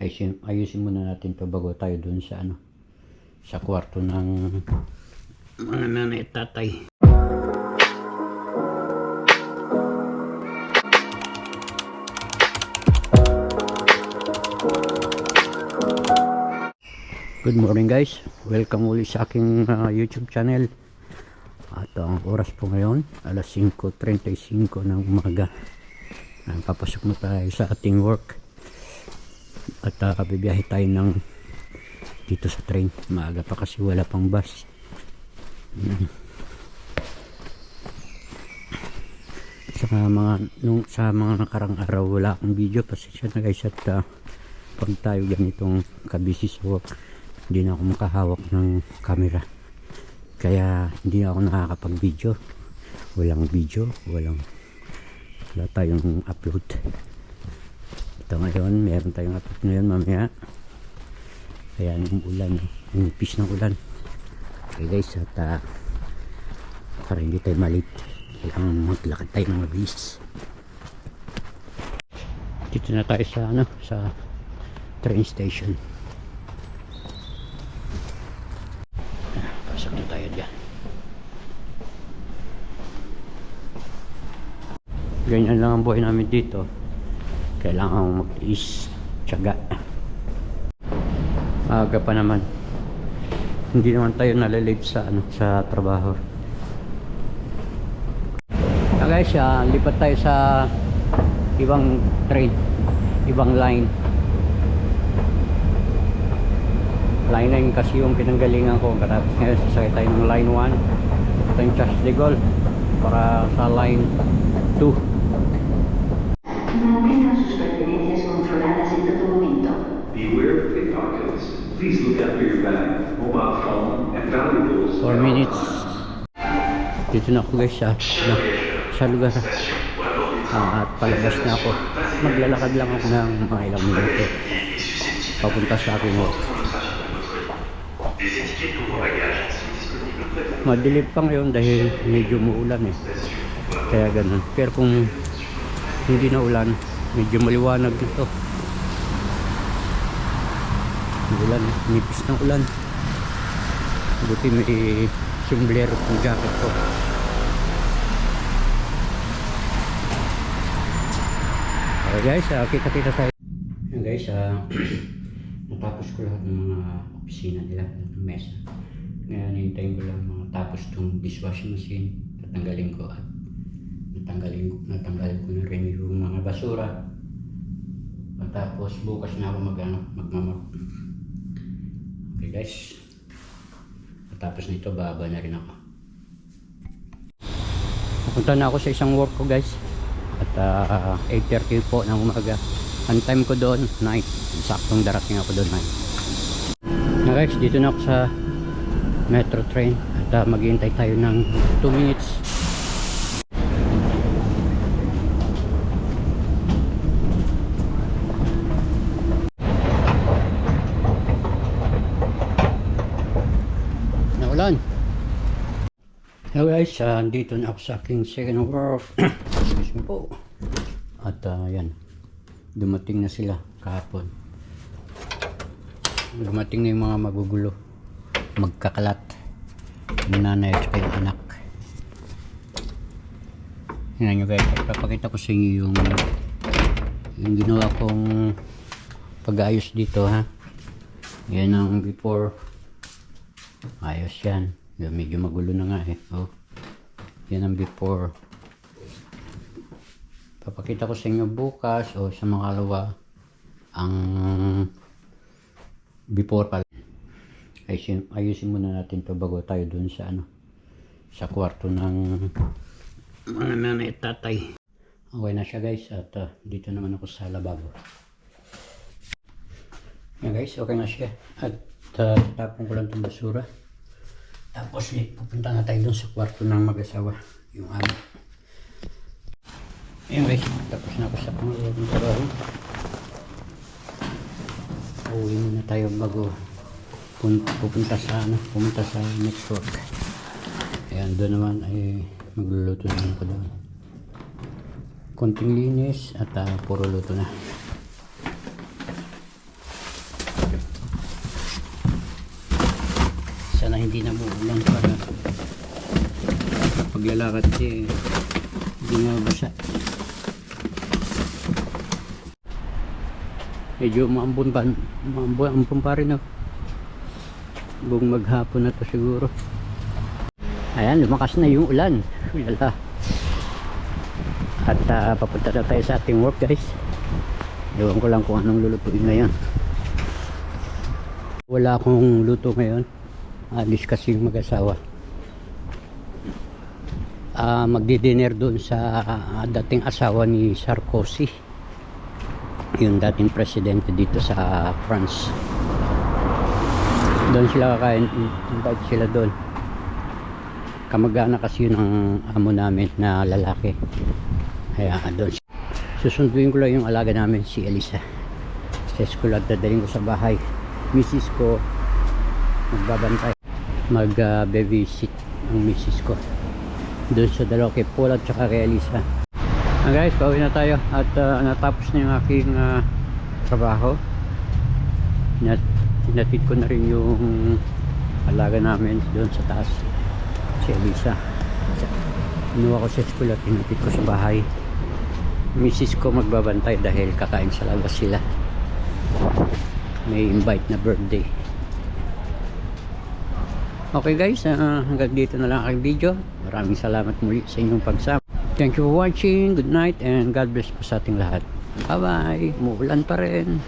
ayusin, ayusin muna natin to bago tayo dun sa ano sa kwarto ng mga nanay at tatay. Good morning guys. Welcome uli sa aking uh, YouTube channel. At ang oras po ngayon, alas 5.35 ng umaga. Uh, papasok na tayo sa ating work. At uh, bibiyahe tayo ng dito sa train. Maaga pa kasi wala pang bus. Mm. Sa mga, nung, sa mga nakarang araw wala akong video. Pasensya na guys at uh, pag tayo ganitong kabisi sa hindi na ako makahawak ng camera kaya hindi ako nakakapag video walang video walang wala tayong upload ito ngayon meron tayong upload ngayon mamaya. Ayan yung ulan yung ipis ng ulan. Okay guys at uh, para hindi tayo malit kailangan maglakad tayo ng mabilis. Dito na tayo sa ano sa train station. Pasok na tayo dyan. Ganyan lang ang buhay namin dito kailangan mag-is tiyaga maaga pa naman. Hindi naman tayo nalalate sa ano sa trabaho. Ah guys ah, lipat tayo sa ibang train ibang line. Line 9 kasi yung pinanggalingan ko. Katapos ngayon sasakay tayo ng line 1 ito yung Charles de Gaulle para sa line 2 Mantenga sus pertenencias controladas en todo momento. Beware of pickpockets. Please look after your bag, mobile phone, and valuables. 4 minutes dito na ako guys sa, na, sa lugar. Ah, at palabas na ako. Maglalakad lang ako ng mga ilang minuto. Papunta sa aking work madilim pa ngayon dahil medyo muulan eh. Kaya ganun. Pero kung hindi na ulan. Medyo maliwanag dito. Ulan. Nipis ng ulan. Buti may sombrero ng jacket ko. Okay guys. Uh, kita kita tayo. Yun guys. Uh, natapos ko lahat ng mga opisina nila ng mesa. Ngayon hintayin ko lang mga tapos itong dishwashing machine. Tatanggalin ko at natanggalin ko natanggalin ko na rin yung mga basura. Pagkatapos bukas na ako mag ano, okay guys. Pagkatapos nito baba na rin ako. Pupunta na ako sa isang work ko guys. At uh, 8.30 po ng umaga. Ang time ko doon 9 saktong darating ako doon 9 na guys dito na ako sa metro train. At uh, maghihintay tayo ng 2 minutes naulan Hello guys, uh, dito na ako sa aking second po. At uh, yan, dumating na sila kahapon. Dumating na yung mga magugulo. Magkakalat. Yung nanay at yung anak. Yan nyo guys, papakita ko sa inyo yung yung ginawa kong pag-ayos dito ha. Yan ang before. Ayos yan. Medyo magulo na nga eh. Oh. Yan ang before. Papakita ko sa inyo bukas o sa mga kalawa ang before pala. Ayusin, ayusin muna natin to bago tayo dun sa ano sa kwarto ng mga nanay at tatay. Okay na siya guys at uh, dito naman ako sa lababo. Yan guys, okay na siya. At uh, tapon ko lang itong basura. Tapos eh, pupunta na tayo dun sa kwarto ng mag-asawa. Yung ano. Anyway, tapos na ako sa pangalawang trabaho. Uwi muna tayo bago pun- pupunta sa ano, pumunta sa next work. Ayan, doon naman ay magluluto naman ako doon. Konting linis at ah, puro luto na. Hindi na muulan para paglalakad eh hindi nga basa medyo maambon pa maambon ampon pa rin oh. buong maghapon na to siguro. Ayan lumakas na yung ulan. Ulala at ah, papunta na tayo sa ating work guys. Ewan ko lang kung anong lulutuin ngayon. Wala akong luto ngayon alis kasi yung mag-asawa. Ah, magdi-dinner doon sa ah, dating asawa ni Sarkozy. Yung dating presidente dito sa France. Doon sila kakain invite sila doon. Kamag-anak kasi yun ang amo namin na lalaki. Kaya doon susunduin ko lang yung alaga namin si Elisa. Sa school at dadaling ko sa bahay. Misis ko magbabantay mag uh, ang misis ko doon sa kay Paul at saka kay Elisa Ah, guys, pauwi na tayo at ah, natapos na yung aking ah, trabaho. Nat Hinatid ko na rin yung alaga namin doon sa taas. Si Elisa. Inuwa ko sa school at hinatid ko sa bahay. Misis ko magbabantay dahil kakain sa labas sila. May invite na birthday. Okay guys, ah, hanggang dito na lang ang aking video. Maraming salamat muli sa inyong pagsama. Thank you for watching. Good night and God bless po sa ating lahat. Bye-bye. Muulan pa rin.